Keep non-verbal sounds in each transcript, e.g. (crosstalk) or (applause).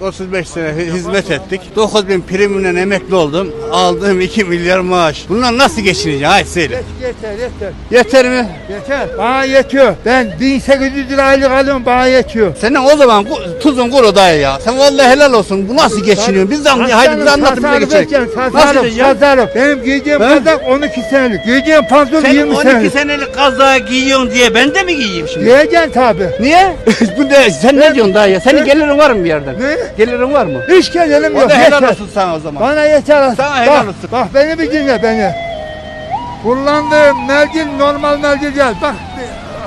35 sene hi- hizmet ettik. 9 bin primimle emekli oldum. Aldığım 2 milyar maaş. Bunlar nasıl geçineceğim? Hayır söyle. Yeter yeter. Yeter mi? Yeter. Bana yetiyor. Ben 1800 lira aylık alıyorum bana yetiyor. Senin o zaman tuzun kuru dayı ya. Sen vallahi helal olsun. Bu nasıl geçiniyor? Biz de. Haydi bize anlatın bize Nasıl Tasarruf, tasarruf. Benim giyeceğim kazak 12 senelik. Giyeceğim pantolon Sen 20 12 senelik. senelik kazağı giyiyorsun diye ben de mi giyeyim şimdi? Giyeceksin tabi. Niye? (laughs) Bu ne? Sen ne diyorsun dayı ya? Senin gelirin var mı bir yerden? Ne? Gelirin var mı? Hiç gelelim O yok. da helal yeter. olsun sana o zaman. Bana yeter. Sana bak, helal olsun. Bak beni bir dinle beni. Kullandığım mercil normal mercil değil. Bak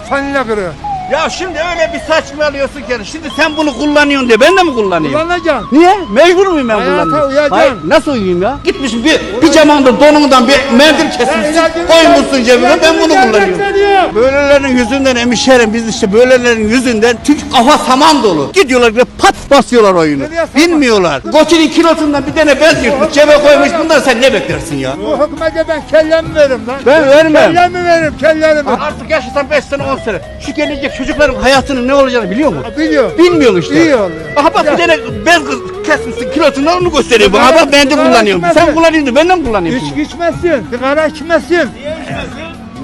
fanile kırıyor. Ya şimdi öyle bir saçmalıyorsun ki. Şimdi sen bunu kullanıyorsun diye ben de mi kullanayım? Kullanacaksın. Niye? Mecbur muyum ben Hayata kullanmaya? uyacaksın. Hayır, nasıl uyuyayım ya? Gitmişim bir pijamandan, donundan bir mendil kesmişsin, koymuşsun cebine ben bunu kullanıyorum. Böylelerin yüzünden emişerim biz işte böylelerin yüzünden çünkü kafa saman dolu. Gidiyorlar bir pat basıyorlar oyunu. Bilmiyorlar. Koçinin kilosundan bir tane bez yırtmış cebe koymuş bundan sen ne beklersin ya? Bu hükümete ben kellemi veririm lan. Ben vermem. Kellemi veririm kellerimi. Artık yaşasan 5 sene 10 sene. Şu gelecek çocukların hayatının ne olacağını biliyor musun? Biliyor. Bilmiyorsun işte. İyi oluyor. Aha bak bir tane bez kesmişsin kilosundan onu gösteriyor bana. Bak ben de kullanıyorum. içmezsin. Sen kullanıyorsun ben de mi kullanıyorum İçki şimdi? içmezsin. Sigara içmezsin.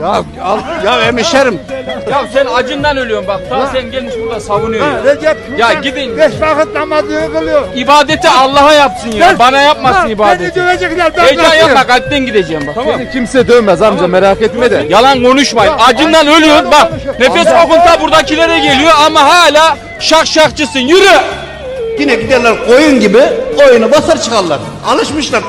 Ya al, ya emişerim. Ya sen acından ölüyorsun bak. Daha sen gelmiş burada savunuyorsun. Ha, ya. Recep Ya gidin. Beş vakit namazını kılıyor. İbadeti Allah'a yapsın ya. Lan, Bana yapmasın lan, Beni ibadeti. dövecekler. Ben Heyecan bırakıyorum. yapma kalpten gideceğim bak. Tamam. Seni kimse dövmez amca merak etme de. Yalan konuşmayın. Acından ay- ölüyorsun bak. Nefes kokunta buradakilere geliyor ama hala şak şakçısın. Yürü. Yine giderler koyun gibi koyunu basar çıkarlar. Alışmışlar